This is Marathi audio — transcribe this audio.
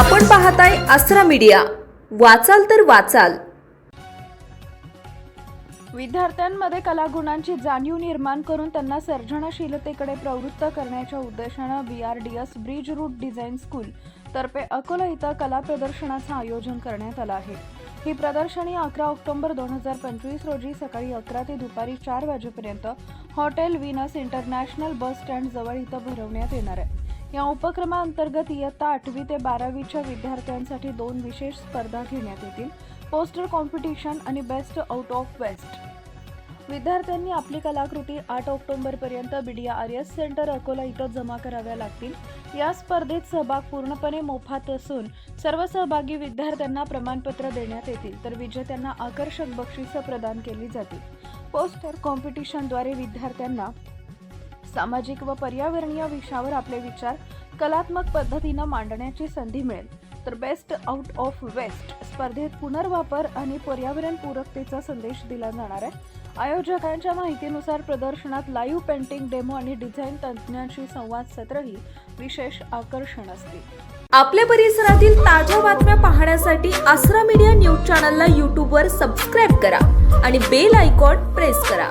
आपण पाहताय आसरा मीडिया. वाचाल तर वाचाल. विद्यार्थ्यांमध्ये कलागुणांची जाणीव निर्माण करून त्यांना सर्जनशीलतेकडे प्रवृत्त करण्याच्या उद्देशानं B R D S bridge route design school तर्फे अकोला इथं कला प्रदर्शनाचं आयोजन करण्यात आलं आहे. ही प्रदर्शनी अकरा ऑक्टोबर दोन हजार पंचवीस रोजी सकाळी अकरा ते दुपारी चार वाजेपर्यंत hotel Venus international bus stand जवळ इथं भरवण्यात येणार आहे. या उपक्रमाअंतर्गत इयत्ता आठवी ते बारावीच्या विद्यार्थ्यांसाठी दोन विशेष स्पर्धा घेण्यात येतील. पोस्टर कॉम्पिटिशन आणि बेस्ट आउट ऑफ वेस्ट. विद्यार्थ्यांनी आपली कलाकृती आठ ऑक्टोबरपर्यंत बिडिया आर एस सेंटर अकोला इथं जमा कराव्या लागतील. या स्पर्धेत सहभाग पूर्णपणे मोफात असून सर्व सहभागी विद्यार्थ्यांना प्रमाणपत्र देण्यात येतील तर विजेत्यांना आकर्षक बक्षिसं प्रदान केली जातील. पोस्टर कॉम्पिटिशनद्वारे विद्यार्थ्यांना सामाजिक व पर्यावरणीय विषयावर आपले विचार कलात्मक पद्धतीनं मांडण्याची संधी मिळेल. तर बेस्ट आउट ऑफ वेस्ट स्पर्धेत पुनर्वापर आणि पर्यावरण पूरकतेचा संदेश दिला जाणार आहे. आयोजकांच्या माहितीनुसार प्रदर्शनात लाईव्ह पेंटिंग डेमो आणि डिझाईन तज्ज्ञांशी संवाद सत्रही विशेष आकर्षण असतील आपल्या परिसरातील ताज्या बातम्या पाहण्यासाठी आसरा मीडिया न्यूज चॅनलला यूट्यूबवर सबस्क्राईब करा आणि बेल आयकॉन प्रेस करा.